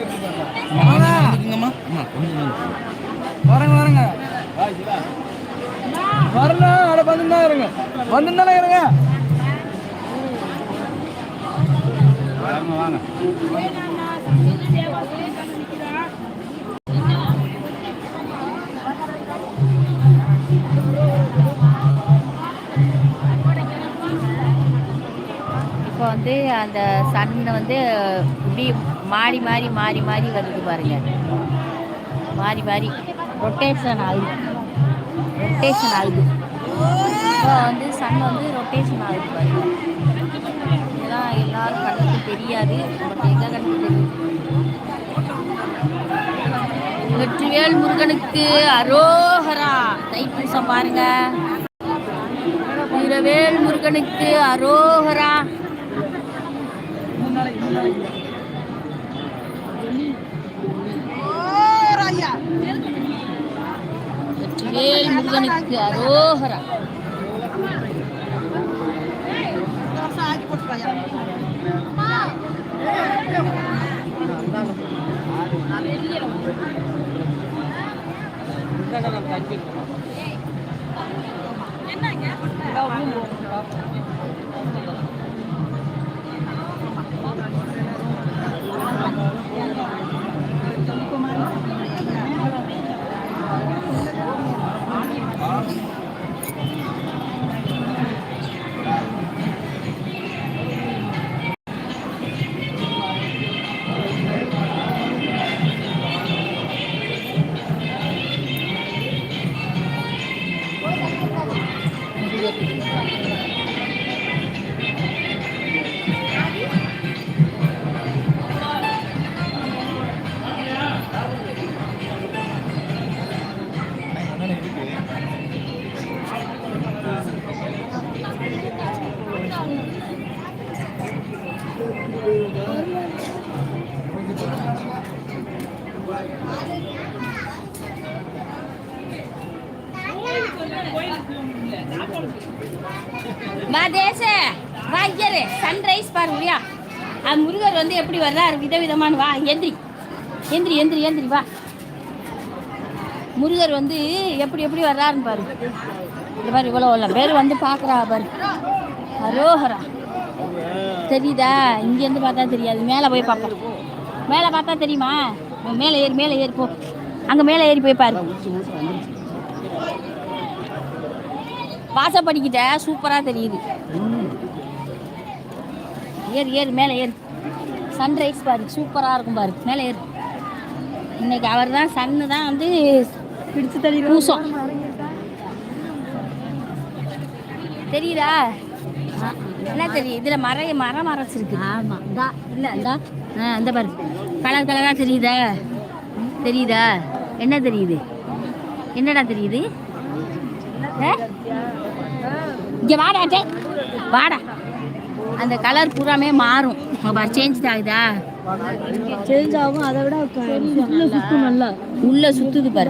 இருக்குங்கம்மா அம்மா வரேங்க வரேங்க வரல அட வந்துருந்தா இருங்க வந்துருந்தாலே இருங்க வாங்க இப்போ வந்து அந்த சன் வந்து இப்படி மாறி மாறி மாறி மாறி வருது பாருங்க. மாறி மாறி. ரொட்டேஷன் ஆகுது. ரொட்டேஷன் ஆகுது. இப்போ வந்து சன் வந்து ரொட்டேஷன் ஆகுது பாருங்க. இதெல்லாம் எல்லாரும் கண்ணுக்கு தெரியாது. பட் எங்க கண்ணுக்கு தெரியும் வெற்றிவேல் முருகனுக்கு அரோகரா தைப்பூசம் பாருங்க. வீரவேல் முருகனுக்கு அரோகரா வேல் முருகனுக்கு அரோகரா. வா தேச வா சன்ரைஸ் பாரு முடியா அது முருகர் வந்து எப்படி வர்றாரு? விதவிதமான வா எந்திரி எந்திரி எந்திரி எந்திரி வா. முருகர் வந்து எப்படி எப்படி வர்றாருன்னு பாரு. இந்த பாரு இவ்வளோ இல்லை பேர் வந்து பார்க்குறா பாரு. அரோஹரா தெரியுதா? இங்கேருந்து பார்த்தா தெரியாது. மேலே போய் பார்ப்போம். மேலே பார்த்தா தெரியுமா? மேலே ஏறி மேலே ஏறி போ. அங்கே மேலே ஏறி போய் பாரு. வாசப்படிக்கிட்ட சூப்பராக தெரியுது. ஏறு ஏறு மேலே ஏறு. சன்ரைஸ் பாரு சூப்பராக இருக்கும் பாரு. மேலே ஏறு. இன்னைக்கு அவர் தான் சன்னு தான் வந்து பிடிச்சு தள்ளி பூசம். தெரியுதா? என்ன தெரியும் இதில் மர மரம் மறைச்சிருக்கு. ஆமாம் இந்தா இல்லை இந்தா. ஆ இந்த பாரு. கலர் கலராக தெரியுதா? தெரியுதா? என்ன தெரியுது? என்னடா தெரியுது? இங்கே வாடா டே வாடா. அந்த கலர் பூராமே மாறும். பாரு சேஞ்ச் ஆகுதா? சேஞ்ச் ஆகும் அதை விட உள்ள சுத்தும் நல்லா. உள்ள சுத்துது பாரு.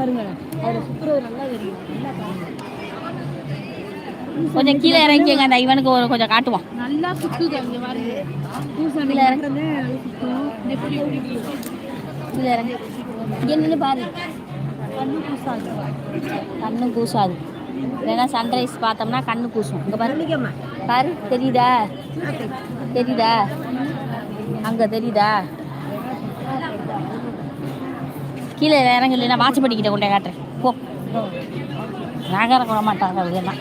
கொஞ்சம் கீழே இறங்கிங்க அந்த இவனுக்கு ஒரு கொஞ்சம் காட்டுவோம். நல்லா சுத்துது அங்கே பாருங்க. கீழே இறங்கி. நல்லா சுத்தும். கீழே இறங்கி. நின்று பாரு. கண்ணு பூசாது. கண்ணு கூசாது இல்லைன்னா சன்ரைஸ் பார்த்தோம்னா கண்ணு கூசும் இங்கே பாரு. பாரு தெரியுதா? தெரியுதா? அங்கே தெரியுதா? கீழே இறங்க இல்லைன்னா வாசப்படிக்கிட்ட கொண்டே காட்டுறேன். போ. நகர கூட மாட்டாங்க இதெல்லாம்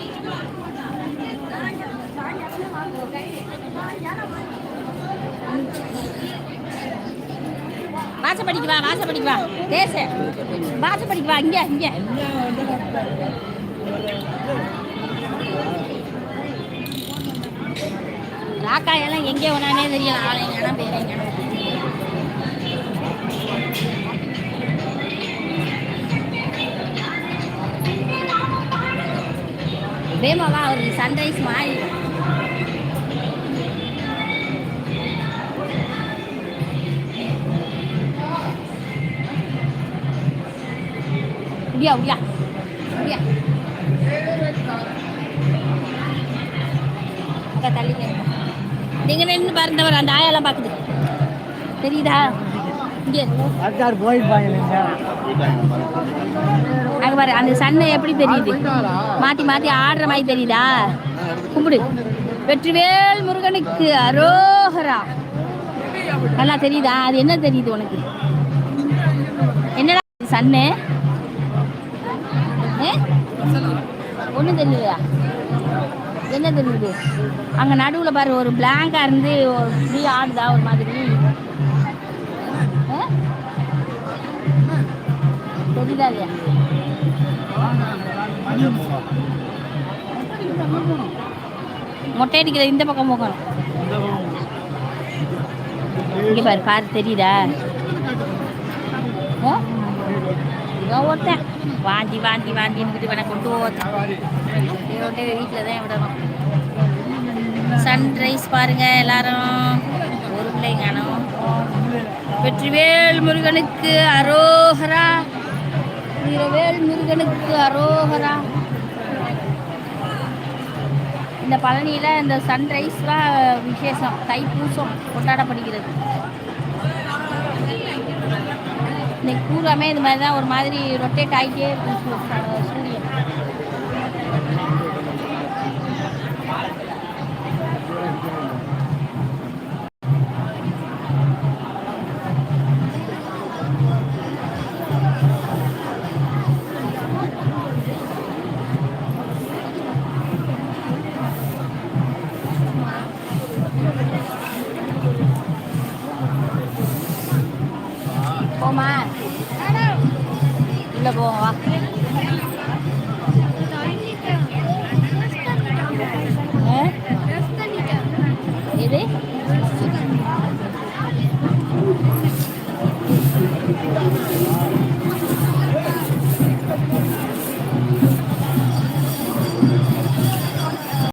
வாசப்படிக்கு வா வாசப்படிக்கு வா. தேச வாசப்படிக்கு வா இங்க இங்க. ராக்காயெல்லாம் எங்கே வேணானே தெரியல ஆளைங்கன்னா பேரைங்க வேமாவா அவருக்கு சன்ரைஸ் மாறி முடியா முடியா முடியா அக்கா தள்ளி நீங்க நின்று பாருந்தவர் அந்த ஆயெல்லாம் பார்க்குது தெரியுதா? இங்கே. அங்கே பாரு அந்த சன்னை எப்படி தெரியுது? மாத்தி மாத்தி ஆடுற மாதிரி தெரியுதா? கும்பிடு. வெற்றிவேல் முருகனுக்கு அரோகரா. நல்லா தெரியுதா? அது என்ன தெரியுது உனக்கு? என்னடா சன்னு? ஒன்றும் தெரியலையா? என்ன தெரியுது? அங்கே நடுவில் பாரு ஒரு பிளாங்காக இருந்து ஃப்ரீ ஆடுதா ஒரு மாதிரி. தெரியுதா இல்லையா? மொட்டை அடிக்கிற இந்த பக்கம் போகணும். இங்கே பாரு பாரு தெரியுதா? ஒருத்தன். வாந்தி வாந்தி வாந்தின்னு இவனை கொண்டு போத்தேன் வீட்டில் தான் விடணும் சன்ரைஸ் பாருங்க எல்லாரும். ஒரு பிள்ளைங்க வெற்றிவேல் முருகனுக்கு அரோகரா. வீரவேல் முருகனுக்கு அரோகரா. இந்த பழனியில் இந்த சன்ரைஸ்லாம் விசேஷம் தைப்பூசம் கொண்டாடப்படுகிறது. இன்னைக்கு பூராமே இது மாதிரி தான் ஒரு மாதிரி ரொட்டேட் ஆகிட்டே இருக்கும்